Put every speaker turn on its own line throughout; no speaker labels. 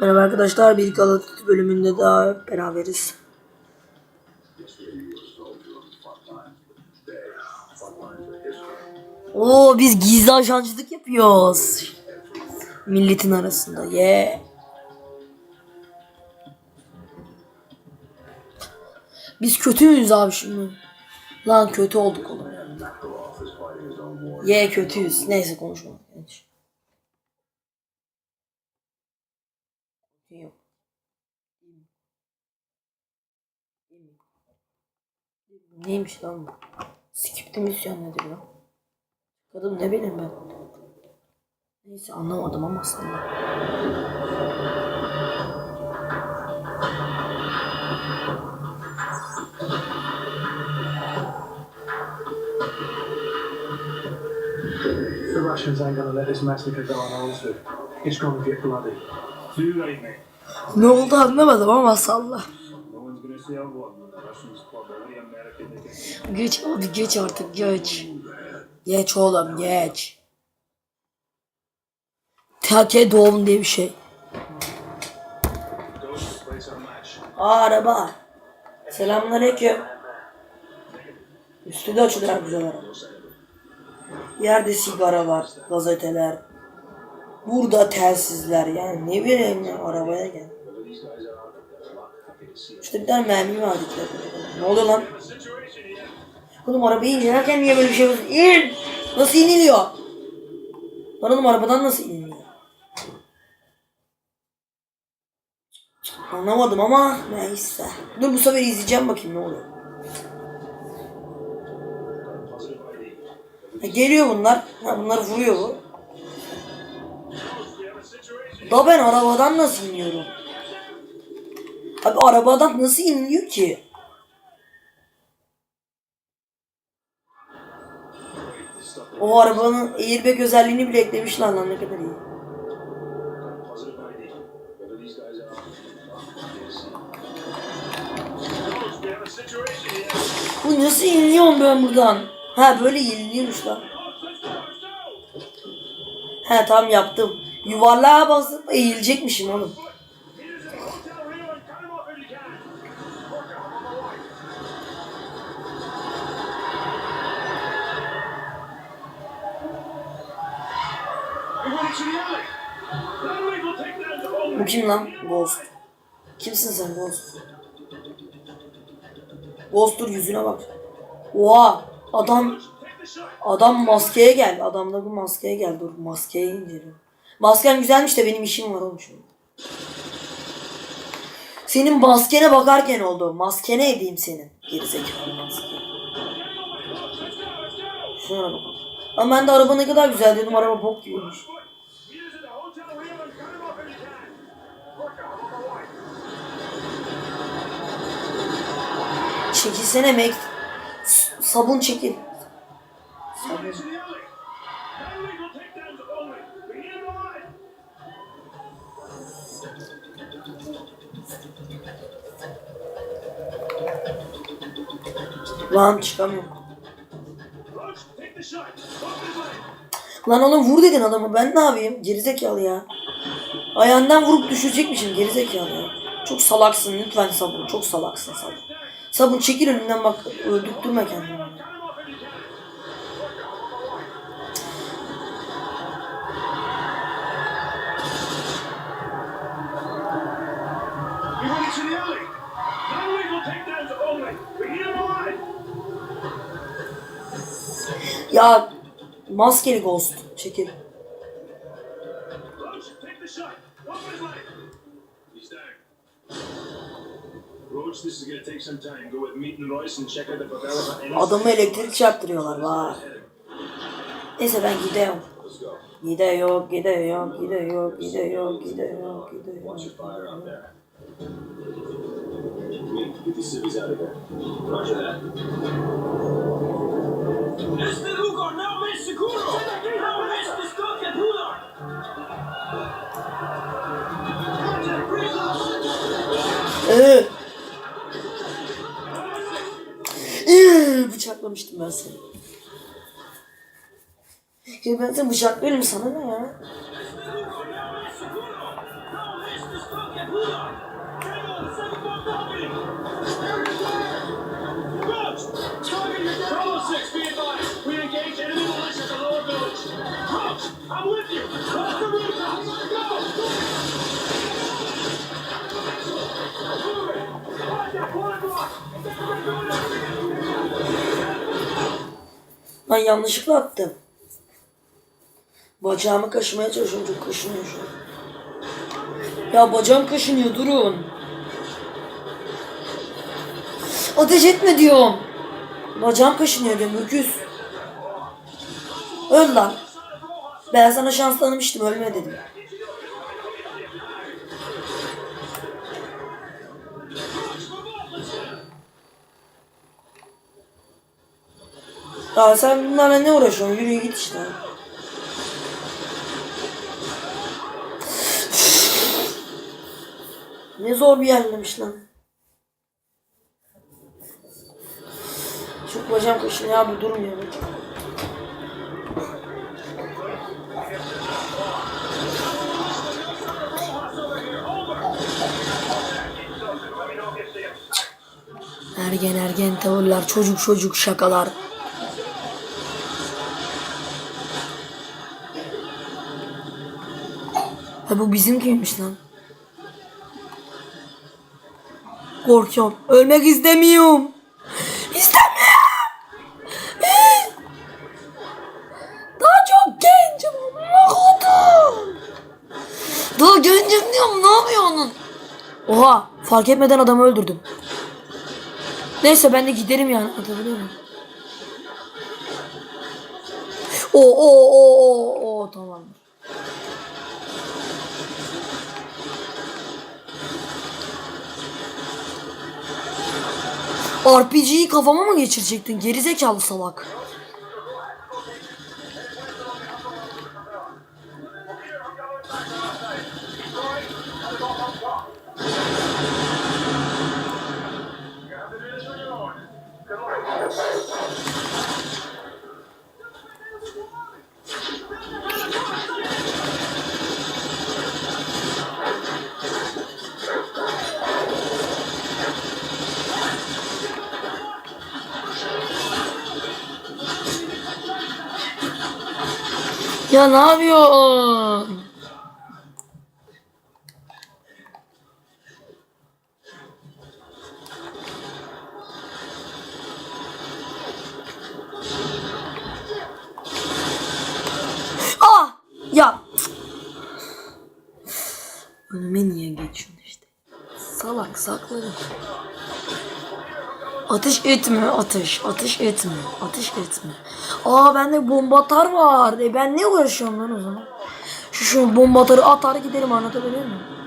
Merhaba arkadaşlar, bir Duty bölümünde daha beraberiz. Oo biz gizli ajancılık yapıyoruz. Milletin arasında. Ye. Yeah. Biz kötü müyüz abi şimdi? Lan kötü olduk oğlum. Ye yeah, kötüyüz. Neyse konuşma. Geç. Yok. Neymiş lan bu? Skipti misyon nedir ya? Kadın ne bileyim ben. Neyse anlamadım ama aslında.
The Russians ain't gonna let this massacre go unanswered. It's gonna get bloody.
Too late, mate.
Ne oldu anlamadım ama salla.
No one's gonna say a word. The Russians fought every American they can.
Geç hadi geç artık geç. Geç oğlum geç. Take doğum diye bir şey. Araba. Selamünaleyküm. Üstü de açılıyor güzel araba. Yerde sigaralar, gazeteler. Burada telsizler yani ne bileyim ya arabaya gel. İşte bir tane mermi ki. Ne oluyor lan? Oğlum arabayı incelerken niye böyle bir şey yapıyorsun? İn! Nasıl iniliyor? Lan oğlum arabadan nasıl iniliyor? Anlamadım ama neyse. Dur bu sefer izleyeceğim bakayım ne oluyor. Ha, geliyor bunlar. Ha, bunları vuruyor bu. Da ben arabadan nasıl iniyorum? Abi arabadan nasıl iniliyor ki? O arabanın airbag özelliğini bile eklemişler lan ne kadar iyi. Bu nasıl iniliyorum ben buradan? Ha böyle iniliyormuş lan. He tam yaptım. Yuvarlığa basıp eğilecekmişim oğlum. Bu kim lan? Ghost. Kimsin sen Ghost? Ghost dur yüzüne bak. Oha adam adam maskeye gel. Adamda bu maskeye gel. Dur maskeye inceliyorum. Masken güzelmiş de benim işim var oğlum şimdi. Senin maskene bakarken oldu. Maskene edeyim senin. Gerizekalı maske. Şuna bak. Ama ben de araba ne kadar güzel dedim. Araba bok gibiymiş.
Whole We need him alive.
Lan çıkamıyorum. Lan oğlum vur dedin adamı. Ben ne yapayım? Gerizekalı ya. Ayağından vurup düşecekmişim. Gerizekalı ya. Çok salaksın lütfen sabun. Çok salaksın sabun. Sabun çekil önümden bak. Öldürtme kendini.
Cut him off if
Adamı elektrik çarptırıyorlar. Vay. Neyse ben gidiyorum. Gidiyor, gidiyor, gidiyor, gidiyor, gidiyor, gidiyor.
Este lugar no es seguro. No es distancia dura.
Ee. Bıçaklamıştım ben seni. Ya ben seni bıçaklıyorum sana ne ya? Ben yanlışlıkla attım. Bacağımı kaşımaya çalışıyorum çok kaşınıyor şu an. Ya bacağım kaşınıyor durun. Ateş etme diyorum. Bacağım kaşınıyor diyorum öküz. Öl lan. Ben sana şans tanımıştım ölme dedim. Ya sen bunlarla ne uğraşıyorsun? Yürü git işte. Ne zor bir yerlemiş lan. Çok bacağım kaşınıyor abi durmuyor. Ergen ergen tavırlar, çocuk çocuk şakalar. Ha bu bizimkiymiş lan. Korkuyorum. Ölmek istemiyorum. İstemiyorum. Daha çok gencim. Mahvoldum. Daha gencim diyorum. Ne yapıyorsun? Oha. Fark etmeden adamı öldürdüm. Neyse ben de giderim yani. Atabiliyor? O o o o o tamamdır. RPG'yi kafama mı geçirecektin? Gerizekalı salak. Ya ne yapıyorsun? Ah! Ya. Önüme niye geçiyorsun işte? Salak sakladım. Ateş etme ateş. Ateş etme. Ateş etme. Aa bende bomba atar var. E ben ne uğraşıyorum lan o zaman? Şu şu bomba atarı atar giderim anlatabiliyor muyum?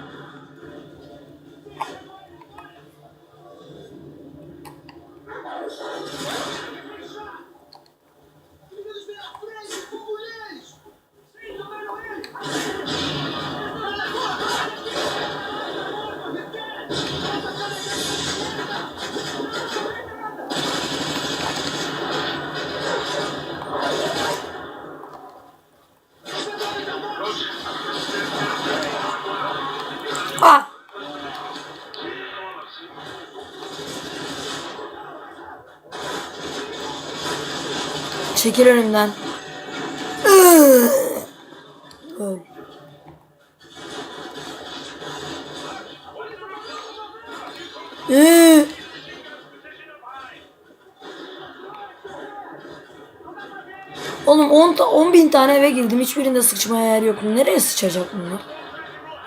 Çekil önümden. Öl. Iıı. Oğlum 10 ta 10 bin tane eve girdim. Hiçbirinde sıçmaya yer yok. Nereye sıçacak bunlar?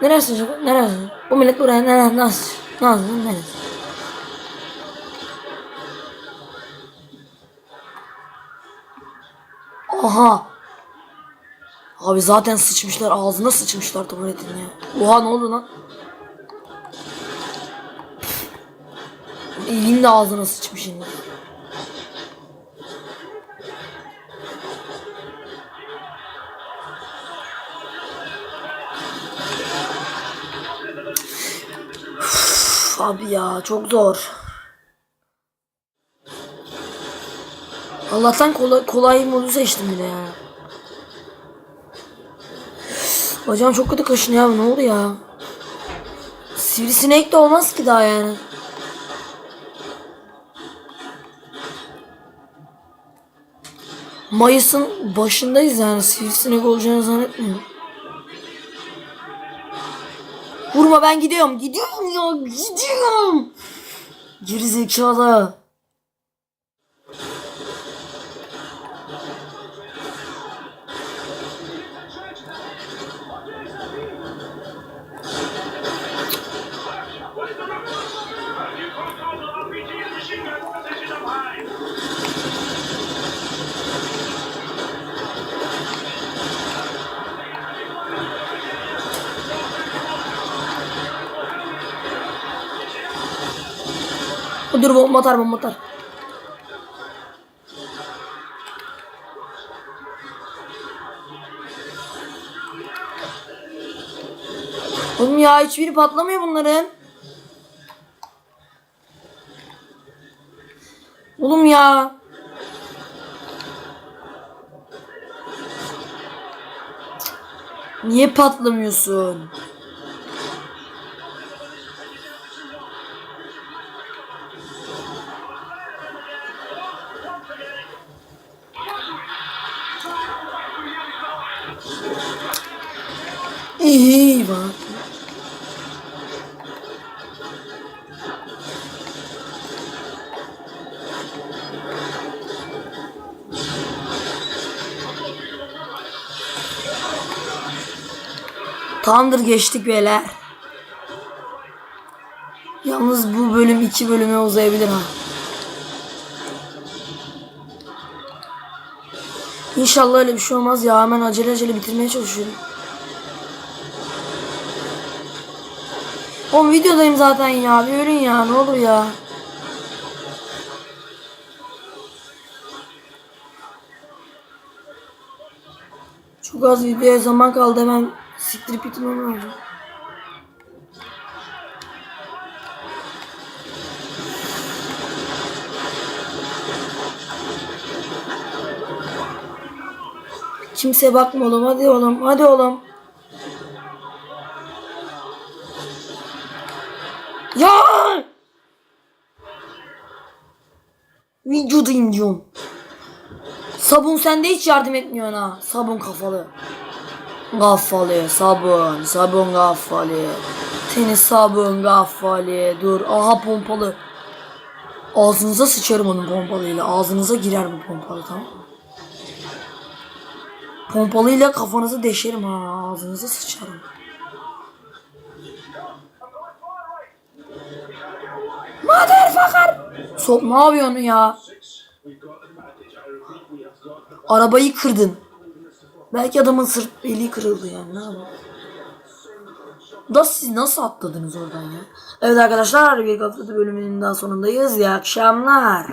Nereye sıçacak? Nereye? Bu millet buraya nereye nasıl? Nasıl? Nereye? Aha. Abi zaten sıçmışlar. Ağzına sıçmışlar tuvaletin ya. Oha ne oldu lan? Elin de ağzına sıçmış şimdi. Abi ya çok zor. Allah'tan kolay, kolay modu seçtim bile ya. Bacağım çok kötü kaşınıyor abi ne oldu ya? Sivrisinek de olmaz ki daha yani. Mayıs'ın başındayız yani sivrisinek olacağını zannetmiyorum. Vurma ben gidiyorum. Gidiyorum ya gidiyorum. Geri Dur bomba atar bomba atar. Oğlum ya hiçbiri patlamıyor bunların. Oğlum ya. Niye patlamıyorsun? Bak. Tamamdır geçtik beyler. Yalnız bu bölüm iki bölüme uzayabilir ha. İnşallah öyle bir şey olmaz ya. Hemen acele acele bitirmeye çalışıyorum. Oğlum videodayım zaten ya. Bir ölün ya. Ne olur ya. Çok az videoya zaman kaldı. Hemen siktirip bitirmem lazım. Kimse bakma oğlum. Hadi oğlum. Hadi oğlum. Ya! Vücudun diyorum. Sabun sende hiç yardım etmiyor ha. Sabun kafalı. Kafalı sabun. Sabun kafalı. Seni sabun kafalı. Dur. Aha pompalı. Ağzınıza sıçarım onun pompalıyla. Ağzınıza girer bu pompalı tamam mı? Pompalıyla kafanızı deşerim ha. Ağzınıza sıçarım.
Repeat, we have got the
Arabayı kırdın. Belki adamın sırt eli kırıldı yani ne yapalım. Da siz nasıl atladınız oradan ya? Evet arkadaşlar bir kafede bölümünün daha sonundayız. İyi akşamlar.